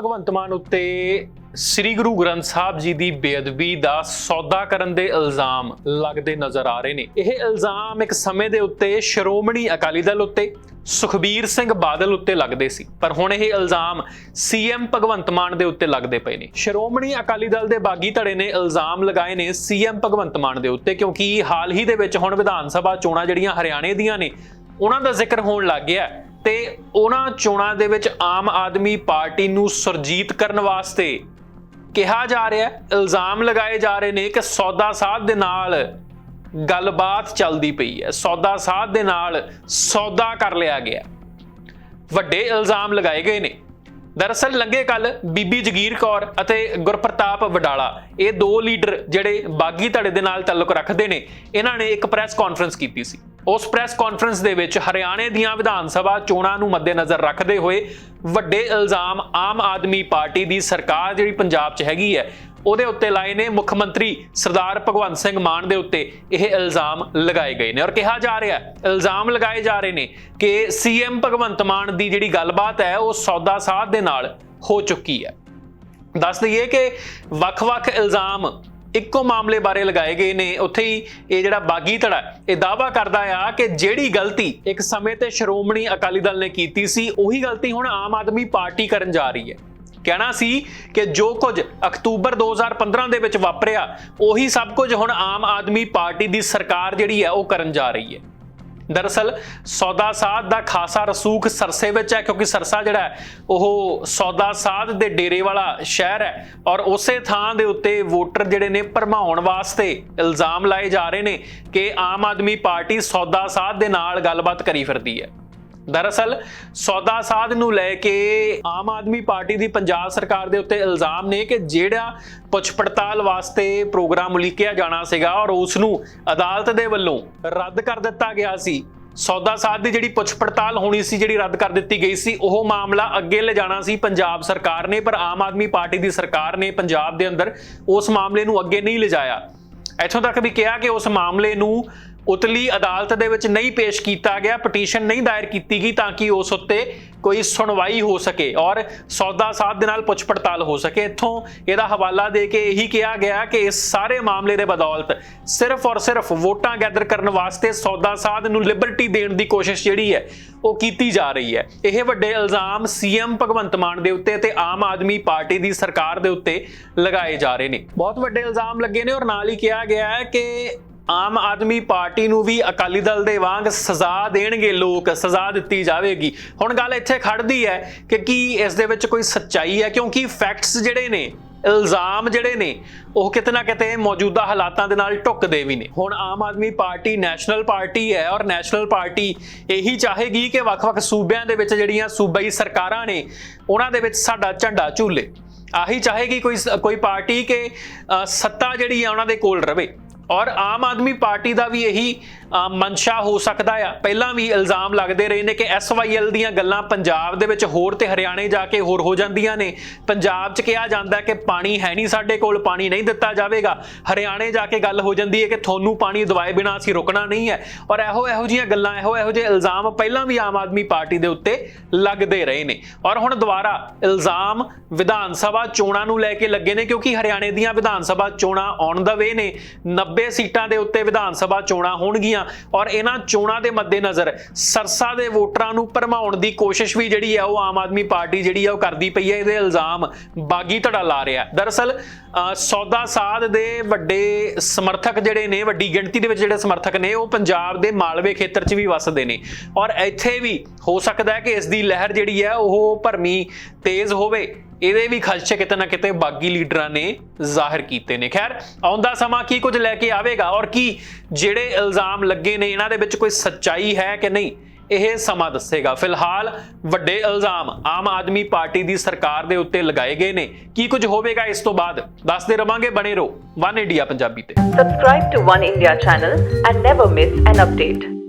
ਭਗਵੰਤ ਮਾਨ ਉੱਤੇ ਸ੍ਰੀ ਗੁਰੂ ਗ੍ਰੰਥ ਸਾਹਿਬ ਜੀ ਦੀ ਬੇਅਦਬੀ ਦਾ ਸੌਦਾ ਕਰਨ ਦੇ ਇਲਜ਼ਾਮ ਲੱਗਦੇ ਨਜ਼ਰ ਆ ਰਹੇ ਨੇ। ਇਹ ਇਲਜ਼ਾਮ ਇੱਕ ਸਮੇਂ ਦੇ ਉੱਤੇ ਸ਼੍ਰੋਮਣੀ ਅਕਾਲੀ ਦਲ ਉੱਤੇ, ਸੁਖਬੀਰ ਸਿੰਘ ਬਾਦਲ ਉੱਤੇ ਲੱਗਦੇ ਸੀ। ਪਰ ਹੁਣ ਇਹ ਇਲਜ਼ਾਮ ਸੀਐਮ ਭਗਵੰਤ ਮਾਨ ਦੇ ਉੱਤੇ ਲੱਗਦੇ ਪਏ ਨੇ। ਸ਼੍ਰੋਮਣੀ ਅਕਾਲੀ ਦਲ ਦੇ ਬਾਗੀ ਧੜੇ ਨੇ ਇਲਜ਼ਾਮ ਲਗਾਏ ਨੇ ਸੀਐਮ ਭਗਵੰਤ ਮਾਨ ਦੇ ਉੱਤੇ, ਕਿਉਂਕਿ ਹਾਲ ਹੀ ਦੇ ਵਿੱਚ ਹੁਣ ਵਿਧਾਨ ਸਭਾ ਚੋਣਾਂ ਜਿਹੜੀਆਂ ਹਰਿਆਣੇ ਦੀਆਂ ਨੇ, ਉਹਨਾਂ ਦਾ ਜ਼ਿਕਰ ਹੋਣ ਲੱਗ ਗਿਆ ਹੈ। ਤੇ ਉਹਨਾਂ ਚੋਣਾਂ ਦੇ ਵਿੱਚ ਆਮ ਆਦਮੀ ਪਾਰਟੀ ਨੂੰ ਸੁਰਜੀਤ ਕਰਨ ਵਾਸਤੇ ਕਿਹਾ ਜਾ ਰਿਹਾ ਹੈ, ਇਲਜ਼ਾਮ ਲਗਾਏ ਜਾ ਰਹੇ ਨੇ ਕਿ ਸੌਦਾ ਸਾਧ ਦੇ ਨਾਲ ਗੱਲਬਾਤ ਚੱਲਦੀ ਪਈ ਹੈ। ਸੌਦਾ ਸਾਧ ਦੇ ਨਾਲ ਸੌਦਾ ਕਰ ਲਿਆ ਗਿਆ ਵੱਡੇ ਇਲਜ਼ਾਮ ਲਗਾਏ ਗਏ ਨੇ। ਦਰਅਸਲ ਲੰਗੇ ਕੱਲ ਬੀਬੀ ਜਗੀਰ ਕੌਰ ਅਤੇ ਗੁਰਪ੍ਰਤਾਪ ਵਡਾਲਾ, ਇਹ ਦੋ ਲੀਡਰ ਜਿਹੜੇ ਬਾਗੀ ਧੜੇ ਦੇ ਨਾਲ ਤਾਲੁਕ ਰੱਖਦੇ ਨੇ, ਇਹਨਾਂ ਨੇ ਇੱਕ ਪ੍ਰੈਸ ਕਾਨਫਰੰਸ ਕੀਤੀ ਸੀ। ਉਸ ਪ੍ਰੈਸ ਕਾਨਫਰੰਸ ਦੇ ਵਿੱਚ ਹਰਿਆਣੇ ਦੀਆਂ ਵਿਧਾਨ ਸਭਾ ਚੋਣਾਂ ਨੂੰ ਮੱਦੇਨਜ਼ਰ ਰੱਖਦੇ ਹੋਏ ਵੱਡੇ ਇਲਜ਼ਾਮ ਆਮ ਆਦਮੀ ਪਾਰਟੀ ਦੀ ਸਰਕਾਰ ਜਿਹੜੀ ਪੰਜਾਬ 'ਚ ਹੈਗੀ ਹੈ ਉਹਦੇ ਉੱਤੇ ਲਾਏ ਨੇ ਮੁੱਖ ਮੰਤਰੀ ਸਰਦਾਰ ਭਗਵੰਤ ਸਿੰਘ ਮਾਨ ਦੇ ਉੱਤੇ ਇਹ ਇਲਜ਼ਾਮ ਲਗਾਏ ਗਏ ਨੇ। ਔਰ ਕਿਹਾ ਜਾ ਰਿਹਾ ਇਲਜ਼ਾਮ ਲਗਾਏ ਜਾ ਰਹੇ ਨੇ ਕਿ ਸੀਐਮ ਭਗਵੰਤ ਮਾਨ ਦੀ ਜਿਹੜੀ ਗੱਲਬਾਤ ਹੈ, ਉਹ ਸੌਦਾ ਸਾਧ ਦੇ ਨਾਲ ਹੋ ਚੁੱਕੀ ਹੈ। ਦੱਸ ਦਈਏ ਕਿ ਵੱਖ-ਵੱਖ ਇਲਜ਼ਾਮ ਇੱਕੋ ਮਾਮਲੇ ਬਾਰੇ ਲਗਾਏ ਗਏ ਨੇ। ਉੱਥੇ ਹੀ ਇਹ ਜਿਹੜਾ ਬਾਗੀ ਧੜਾ ਇਹ ਦਾਵਾ ਕਰਦਾ ਆ ਕਿ ਜਿਹੜੀ ਗਲਤੀ ਇੱਕ ਸਮੇਂ ਤੇ ਸ਼੍ਰੋਮਣੀ ਅਕਾਲੀ ਦਲ ਨੇ ਕੀਤੀ ਸੀ, ਉਹੀ ਗਲਤੀ ਹੁਣ ਆਮ ਆਦਮੀ ਪਾਰਟੀ ਕਰਨ ਜਾ ਰਹੀ ਹੈ। ਕਹਿਣਾ ਸੀ ਕਿ ਜੋ ਕੁਝ ਅਕਤੂਬਰ 2015 ਦੇ ਵਿੱਚ ਵਾਪਰਿਆ, ਉਹੀ ਸਭ ਕੁਝ ਹੁਣ ਆਮ ਆਦਮੀ ਪਾਰਟੀ ਦੀ ਸਰਕਾਰ ਜਿਹੜੀ ਹੈ, ਉਹ ਕਰਨ ਜਾ ਰਹੀ ਹੈ। ਦਰਅਸਲ, ਸੌਦਾ ਸਾਧ ਦਾ ਖਾਸਾ ਰਸੂਖ ਸਰਸੇ ਵਿੱਚ ਹੈ, ਕਿਉਂਕਿ ਸਰਸਾ ਜਿਹੜਾ ਹੈ, ਉਹ ਸੌਦਾ ਸਾਧ ਦੇ ਡੇਰੇ ਵਾਲਾ ਸ਼ਹਿਰ ਹੈ ਔਰ ਉਸੇ ਥਾਂ ਦੇ ਉੱਤੇ ਵੋਟਰ ਜਿਹੜੇ ਨੇ, ਭਰਮਾਉਣ ਵਾਸਤੇ ਇਲਜ਼ਾਮ ਲਾਏ ਜਾ ਰਹੇ ਨੇ ਕਿ ਆਮ ਆਦਮੀ ਪਾਰਟੀ ਸੌਦਾ ਸਾਧ ਦੇ ਨਾਲ ਗੱਲਬਾਤ ਕਰੀ ਫਿਰਦੀ ਹੈ। ਦਰਅਸਲ ਸੌਦਾ ਸਾਧ ਨੂੰ ਲੈ ਕੇ ਆਮ ਆਦਮੀ ਪਾਰਟੀ ਦੀ ਪੰਜਾਬ ਸਰਕਾਰ ਦੇ ਉੱਤੇ ਇਲਜ਼ਾਮ ਨੇ ਕਿ ਜਿਹੜਾ ਪੁੱਛ ਪੜਤਾਲ ਵਾਸਤੇ ਪ੍ਰੋਗਰਾਮ ਉਲੀਕਿਆ ਜਾਣਾ ਸੀਗਾ ਔਰ ਉਸ ਨੂੰ ਅਦਾਲਤ ਦੇ ਵੱਲੋਂ ਰੱਦ ਕਰ ਦਿੱਤਾ ਗਿਆ ਸੀ, ਸੌਦਾ ਸਾਧ ਦੀ ਜਿਹੜੀ ਪੁੱਛ ਪੜਤਾਲ ਹੋਣੀ ਸੀ, ਜਿਹੜੀ ਰੱਦ ਕਰ ਦਿੱਤੀ ਗਈ ਸੀ, ਉਹ ਮਾਮਲਾ ਅੱਗੇ ਲਿਜਾਣਾ ਸੀ ਪੰਜਾਬ ਸਰਕਾਰ ਨੇ, ਪਰ ਆਮ ਆਦਮੀ ਪਾਰਟੀ ਦੀ ਸਰਕਾਰ ਨੇ ਪੰਜਾਬ ਦੇ ਅੰਦਰ ਉਸ ਮਾਮਲੇ ਨੂੰ ਅੱਗੇ ਨਹੀਂ ਲਿਜਾਇਆ। ਇੱਥੋਂ ਤੱਕ ਵੀ ਕਿਹਾ ਕਿ ਉਸ ਮਾਮਲੇ ਨੂੰ ਉਤਲੀ ਅਦਾਲਤ ਦੇ ਵਿੱਚ ਨਹੀਂ ਪੇਸ਼ ਕੀਤਾ ਗਿਆ ਪਟੀਸ਼ਨ ਨਹੀਂ ਦਾਇਰ ਕੀਤੀ ਗਈ ਤਾਂ ਕਿ ਉਸ ਉੱਤੇ ਕੋਈ ਸੁਣਵਾਈ ਹੋ ਸਕੇ ਔਰ ਸੌਦਾ ਸਾਧ ਦੇ ਨਾਲ ਪੁੱਛ ਪੜਤਾਲ ਹੋ ਸਕੇ। ਇੱਥੋਂ ਇਹਦਾ ਹਵਾਲਾ ਦੇ ਕੇ ਇਹੀ ਕਿਹਾ ਗਿਆ ਕਿ ਇਸ ਸਾਰੇ ਮਾਮਲੇ ਦੇ ਬਦੌਲਤ ਸਿਰਫ ਔਰ ਸਿਰਫ ਵੋਟਾਂ ਗੈਦਰ ਕਰਨ ਵਾਸਤੇ ਸੌਦਾ ਸਾਧ ਨੂੰ ਲਿਬਰਟੀ ਦੇਣ ਦੀ ਕੋਸ਼ਿਸ਼ ਜਿਹੜੀ ਹੈ, ਉਹ ਕੀਤੀ ਜਾ ਰਹੀ ਹੈ। ਇਹ ਵੱਡੇ ਇਲਜ਼ਾਮ ਸੀਐਮ ਭਗਵੰਤ ਮਾਨ ਦੇ ਉੱਤੇ ਤੇ ਆਮ ਆਦਮੀ ਪਾਰਟੀ ਦੀ ਸਰਕਾਰ ਦੇ ਉੱਤੇ ਲਗਾਏ ਜਾ ਰਹੇ ਨੇ। ਬਹੁਤ ਵੱਡੇ ਇਲਜ਼ਾਮ ਲੱਗੇ ਨੇ ਔਰ ਨਾਲ ਹੀ ਕਿਹਾ ਗਿਆ ਹੈ ਕਿ ਆਮ ਆਦਮੀ ਪਾਰਟੀ ਨੂੰ ਵੀ ਅਕਾਲੀ ਦਲ ਦੇ ਵਾਂਗ ਸਜ਼ਾ ਦੇਣਗੇ ਲੋਕ, ਸਜ਼ਾ ਦਿੱਤੀ ਜਾਵੇਗੀ। ਹੁਣ ਗੱਲ ਇੱਥੇ ਖੜਦੀ ਹੈ ਕਿ ਕੀ ਇਸ ਦੇ ਵਿੱਚ ਕੋਈ ਸੱਚਾਈ ਹੈ? ਕਿਉਂਕਿ ਫੈਕਟਸ ਜਿਹੜੇ ਨੇ, ਇਲਜ਼ਾਮ ਜਿਹੜੇ ਨੇ, ਉਹ ਕਿਤੇ ਨਾ ਕਿਤੇ ਮੌਜੂਦਾ ਹਾਲਾਤਾਂ ਦੇ ਨਾਲ ਢੁੱਕਦੇ ਵੀ ਨੇ। ਹੁਣ Aam Aadmi party national party ਹੈ ਔਰ ਨੈਸ਼ਨਲ ਪਾਰਟੀ ਇਹੀ ਚਾਹੇਗੀ ਕਿ ਵੱਖ-ਵੱਖ ਸੂਬਿਆਂ ਦੇ ਵਿੱਚ ਜਿਹੜੀਆਂ ਸੂਬਾਈ ਸਰਕਾਰਾਂ ਨੇ, ਉਹਨਾਂ ਦੇ ਵਿੱਚ ਸਾਡਾ ਝੰਡਾ ਝੂਲੇ। ਆਹੀ ਚਾਹੇਗੀ ਕੋਈ ਕੋਈ ਪਾਰਟੀ ਕਿ ਸੱਤਾ ਜਿਹੜੀ ਆ, ਉਹਨਾਂ ਦੇ ਕੋਲ ਰਵੇ। ਔਰ ਆਮ ਆਦਮੀ ਪਾਰਟੀ ਦਾ ਵੀ ਇਹੀ ਅ, ਮਨਸ਼ਾ ਹੋ ਸਕਦਾ ਆ। ਪਹਿਲਾਂ ਵੀ ਇਲਜ਼ਾਮ ਲੱਗਦੇ ਰਹੇ ਨੇ ਕਿ ਐਸਵਾਈਐਲ ਦੀਆਂ ਗੱਲਾਂ ਪੰਜਾਬ ਦੇ ਵਿੱਚ ਹੋਰ ਤੇ ਹਰਿਆਣੇ ਜਾ ਕੇ ਹੋਰ ਹੋ ਜਾਂਦੀਆਂ ਨੇ। ਪੰਜਾਬ 'ਚ ਕਿਹਾ ਜਾਂਦਾ ਕਿ ਪਾਣੀ ਹੈ ਨਹੀਂ ਸਾਡੇ ਕੋਲ ਪਾਣੀ ਨਹੀਂ ਦਿੱਤਾ ਜਾਵੇਗਾ। ਹਰਿਆਣੇ ਜਾ ਕੇ ਗੱਲ ਹੋ ਜਾਂਦੀ ਹੈ ਕਿ ਤੁਹਾਨੂੰ ਪਾਣੀ ਦਵਾਏ ਬਿਨਾ ਅਸੀਂ ਰੁਕਣਾ ਨਹੀਂ ਹੈ। ਔਰ ਇਹੋ ਇਹੋ ਜੀਆਂ ਗੱਲਾਂ ਇਹੋ ਇਹੋ ਜਿਹੇ ਇਲਜ਼ਾਮ ਪਹਿਲਾਂ ਵੀ ਆਮ ਆਦਮੀ ਪਾਰਟੀ ਦੇ ਉੱਤੇ ਲੱਗਦੇ ਰਹੇ ਨੇ। ਔਰ ਹੁਣ ਦੁਬਾਰਾ ਇਲਜ਼ਾਮ ਵਿਧਾਨ ਸਭਾ ਚੋਣਾਂ ਨੂੰ ਲੈ ਕੇ ਲੱਗੇ ਨੇ ਕਿਉਂਕਿ ਹਰਿਆਣੇ ਦੀਆਂ ਵਿਧਾਨ ਸਭਾ ਚੋਣਾਂ ਆਉਣ ਦਾ ਵੇ ਨੇ। 90 ਸੀਟਾਂ ਦੇ ਉੱਤੇ ਵਿਧਾਨ ਸਭਾ ਚੋਣਾਂ ਹੋਣਗੀਆਂ ਔਰ ਇਹਨਾਂ ਚੋਣਾਂ ਦੇ ਮੱਦੇਨਜ਼ਰ ਸਰਸਾ ਦੇ ਵੋਟਰਾਂ ਨੂੰ ਭਰਮਾਉਣ ਦੀ ਕੋਸ਼ਿਸ਼ ਵੀ ਜਿਹੜੀ ਹੈ ਉਹ ਆਮ ਆਦਮੀ ਪਾਰਟੀ ਜਿਹੜੀ ਹੈ ਉਹ ਕਰਦੀ ਪਈ ਹੈ। ਇਹਦੇ ਇਲਜ਼ਾਮ ਬਾਗੀ ਧੜਾ ਲਾ ਰਿਹਾ ਦਰਅਸਲ ਸੌਦਾ ਸਾਧ ਦੇ ਵੱਡੇ ਸਮਰਥਕ ਜਿਹੜੇ ਨੇ, ਵੱਡੀ ਗਿਣਤੀ ਦੇ ਵਿੱਚ ਜਿਹੜੇ ਸਮਰਥਕ ਨੇ, ਉਹ ਪੰਜਾਬ ਦੇ ਮਾਲਵੇ ਖੇਤਰ 'ਚ ਵੀ ਵੱਸਦੇ ਨੇ। ਔਰ ਇੱਥੇ ਵੀ ਹੋ ਸਕਦਾ ਹੈ ਕਿ ਇਸ ਦੀ ਲਹਿਰ ਜਿਹੜੀ ਹੈ ਉਹ ਭਰਮੀ ਤੇਜ਼ ਹੋਵੇ। ਇਹਦੇ ਵੀ ਖਦਸ਼ੇ ਕਿਤੇ ਨਾ ਕਿਤੇ ਬਾਗੀ ਲੀਡਰਾਂ ਨੇ ਜ਼ਾਹਿਰ ਕੀਤੇ ਨੇ। ਖੈਰ ਆਉਂਦਾ ਸਮਾਂ ਕੀ ਕੁਝ ਲੈ ਕੇ ਆਵੇਗਾ ਔਰ ਕੀ ਜਿਹੜੇ ਇਲਜ਼ਾਮ ਲੱਗੇ ਨੇ, ਇਹਨਾਂ ਦੇ ਵਿੱਚ ਕੋਈ ਸੱਚਾਈ ਹੈ ਕਿ ਨਹੀਂ, ਇਹ ਸਮਾਂ ਦੱਸੇਗਾ। ਫਿਲਹਾਲ ਵੱਡੇ ਇਲਜ਼ਾਮ ਆਮ ਆਦਮੀ ਪਾਰਟੀ ਦੀ ਸਰਕਾਰ ਦੇ ਉੱਤੇ ਲਗਾਏ ਗਏ ਨੇ। ਕੀ ਕੁਝ ਹੋਵੇਗਾ ਇਸ ਤੋਂ ਬਾਅਦ? ਦੱਸਦੇ ਰਵਾਂਗੇ, ਬਣੇ ਰਹੋ। ਵਨ ਇੰਡੀਆ ਪੰਜਾਬੀ ਤੇ। Subscribe to One India channel and never miss an update.